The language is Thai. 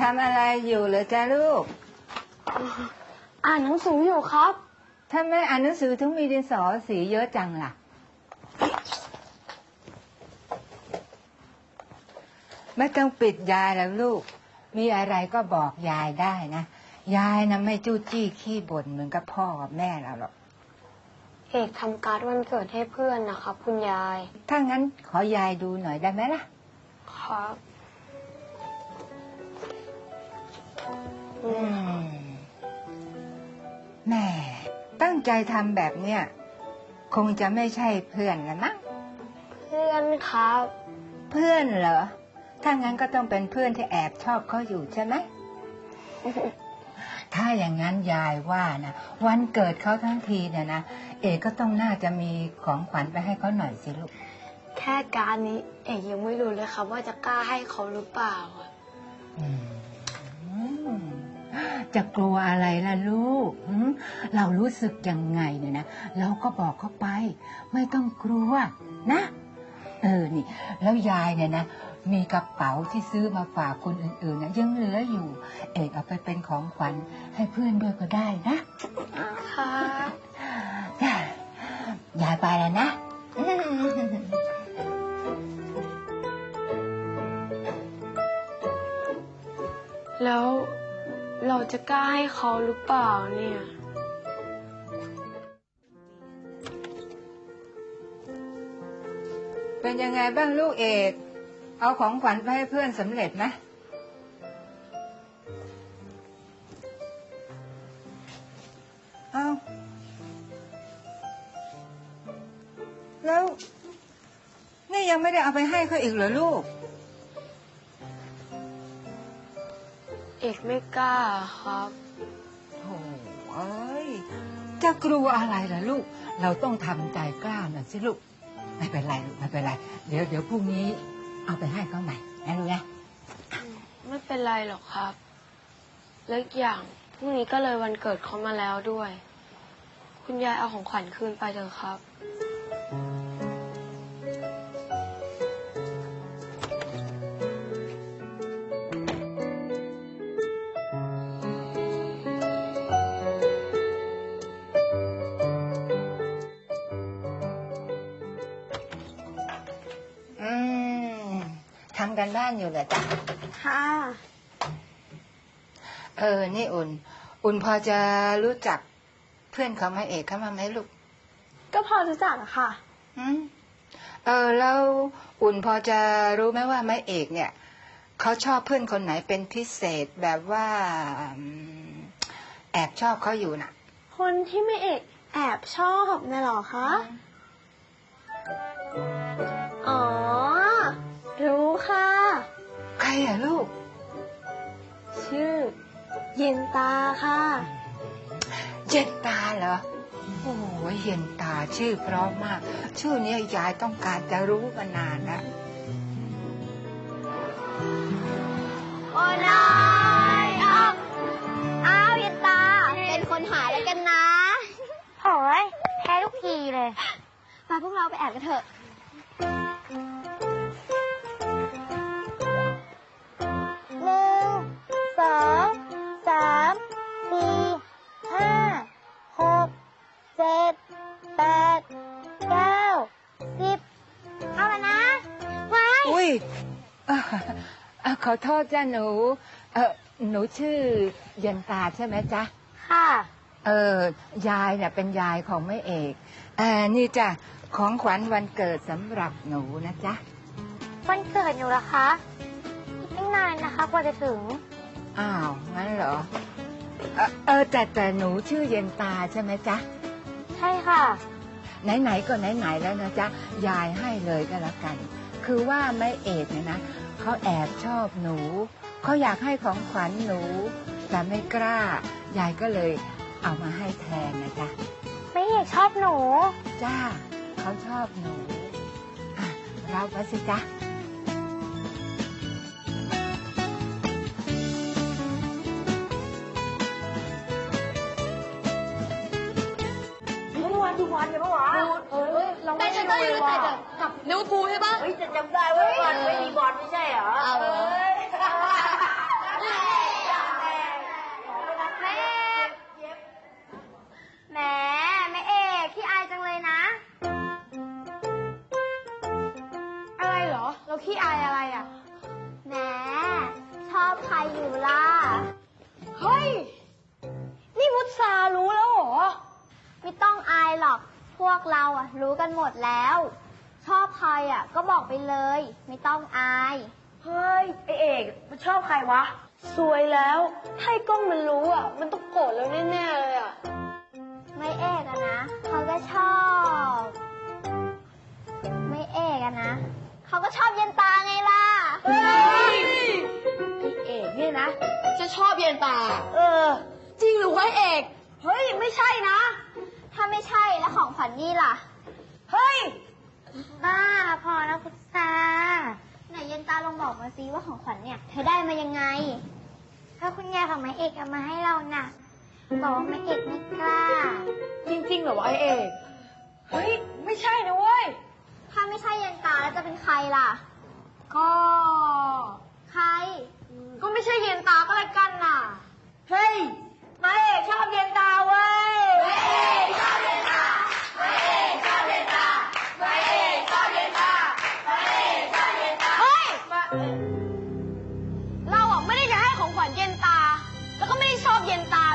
ทำอะไรอยู่เหรอจ้าลูก อ่านหนังสืออยู่ครับ ถ้าไม่อ่านหนังสือถึงมีดินสอสีเยอะจังล่ะ ไม่ต้องปิดยายแล้วลูก มีอะไรก็บอกยายได้นะ ยายนะไม่จู้จี้ขี้บ่นเหมือนกับพ่อกับแม่เราหรอก เอกทำการ์ดวันเกิดให้เพื่อนนะครับ คุณยาย ถ้างั้นขอยายดูหน่อยได้ไหมล่ะ ครับ อืมแม่ตั้งใจทำแบบเนี้ยคงจะไม่ใช่เพื่อนละมั้งเพื่อนครับ เพื่อนเหรอ ถ้างั้นก็ต้องเป็นเพื่อนที่แอบชอบเขาอยู่ใช่ไหม ถ้าอย่างนั้นยายว่านะวันเกิดเขาทั้งทีเนี่ยนะเอกก็ต้องน่าจะมีของขวัญไปให้เขาหน่อยสิลูก แค่การดนี้เอกยังไม่รู้เลยครับ ว่าจะกล้าให้เขาหรือเปล่าอะอืม จะกลัวอะไรล่ะลูกหืมเรารู้สึกยังไงเนี่ยนะ เราก็บอกเขาไป ไม่ต้องกลัวนะ เออ นี่ แล้วยายเนี่ยนะ มีกระเป๋าที่ซื้อมาฝากคนอื่นๆนะยังเหลืออยู่ เอกเอาไปเป็นของขวัญให้เพื่อนด้วยก็ได้นะครับยายไปแล้วนะแล้ว เราจะกล้าให้เขาหรือเปล่าเนี่ย เป็นยังไงบ้างลูกเอก เอาของขวัญไปให้เพื่อนสำเร็จไหมเอาแล้ว นี่ยังไม่ได้เอาไปให้เขาอีกเหรอลูก เอกไม่กล้าครับ โถ่เอ้ย จะกลัวอะไรล่ะลูก เราต้องทำใจกล้าหน่อยสิลูก ไม่เป็นไรลูกไม่เป็นไร เดี๋ยวเดี๋ยวพรุ่งนี้ เอาไปให้เขาใหม่นะลูกนะไม่เป็นไรหรอกครับ แล้วอีกอย่างพรุ่งนี้ก็เลยวันเกิดเขามาแล้วด้วย คุณยายเอาของขวัญคืนไปเถอะครับ ทำกันบ้านอยู่เหรอจ๊ะ ค่ะ เออ นี่อุ่น อุ่นพอจะรู้จักเพื่อนของมาเอกเขามาไหมลูก ก็พอรู้จักอะค่ะ อืมเออ แล้วอุ่นพอจะรู้ไหมว่าไม้เอกเนี่ย เขาชอบเพื่อนคนไหนเป็นพิเศษแบบว่าอืมแอบชอบเขาอยู่น่ะ คนที่ไม่เอกแอบชอบนะหรอคะอ๋อ เย็นตาค่ะ เย็นตาเหรอ โอ้ยเย็นตาชื่อเพราะมาก ชื่อเนี้ยยายต้องการจะรู้มานานแล้วโอ้นายอ้าวอ้าวยันตา เป็นคนหายแล้วกันนะโอ้ยแพ้ทุกทีเลย มาพวกเราไปแอบกันเถอะ อ่อขอโทษจ้าหนู เออหนูชื่อเย็นตาใช่ไหมจ๊ะ ค่ะ เออยายเนี่ยเป็นยายของแม่เอกเออนี่จ้ะของขวัญวันเกิดสำหรับหนูนะจ๊ะ วันเกิดอยู่เหรอคะอีกตั้งนานนะคะกว่าจะถึง อ้าวงั้นเหรอ เออเออแต่แต่หนูชื่อเย็นตาใช่ไหมจ๊ะ ใช่ค่ะ ไหนๆก็ไหนๆแล้วนะจ๊ะยายให้เลยก็แล้วกัน คือว่าแม่เอกเนี่ยนะเขาแอบชอบหนูเขาอยากให้ของขวัญหนู แต่ไม่กล้ายายก็เลยเอามาให้แทนนะจ๊ะไม่เอกชอบหนู จ้าเขาชอบหนูอะรับไว้สิจ๊ะ แต่จะต้องอยู่แต่จะกับลิเวอร์พูลใช่ปะเฮ้ยจะจำได้ว่าบอลไม่มีบอลไม่ใช่เหรอ หรอก พวกเราอะรู้กันหมดแล้ว ชอบใครอะก็บอกไปเลย ไม่ต้องอาย เฮ้ย ไอเอกมันชอบใครวะ สวยแล้ว ให้กล้องมันรู้อะ มันต้องโกรธแล้วแน่ๆเลยอะ ไม่เอกอะนะเขาก็ชอบ ไม่เอกอะนะเขาก็ชอบเย็นตาไงล่ะ เฮ้ยพี่เอกเนี่ยนะ จะชอบเย็นตา เออ จริงหรือวะเอก เฮ้ย ไม่ใช่นะ ถ้าไม่ใช่แล้วของขวัญนี่ล่ะ เฮ้ย บ้าพอแล้วพุทธาไหนเย็นตาลองบอกมาซิว่าของขวัญเนี่ย เธอได้มายังไง ถ้าคุณยายของแม่เอกเอามาให้เราน่ะบอกว่าแม่เอกไม่กล้า จริงๆเหรอวะไอเอกเฮ้ย ไม่ใช่นะเว้ย ถ้าไม่ใช่เย็นตาแล้วจะเป็นใครล่ะ ก็ ใคร ก็ไม่ใช่เย็นตาก็แล้วกันน่ะ เฮ้ยมาเอกชอบเย็นตาเว้ย เร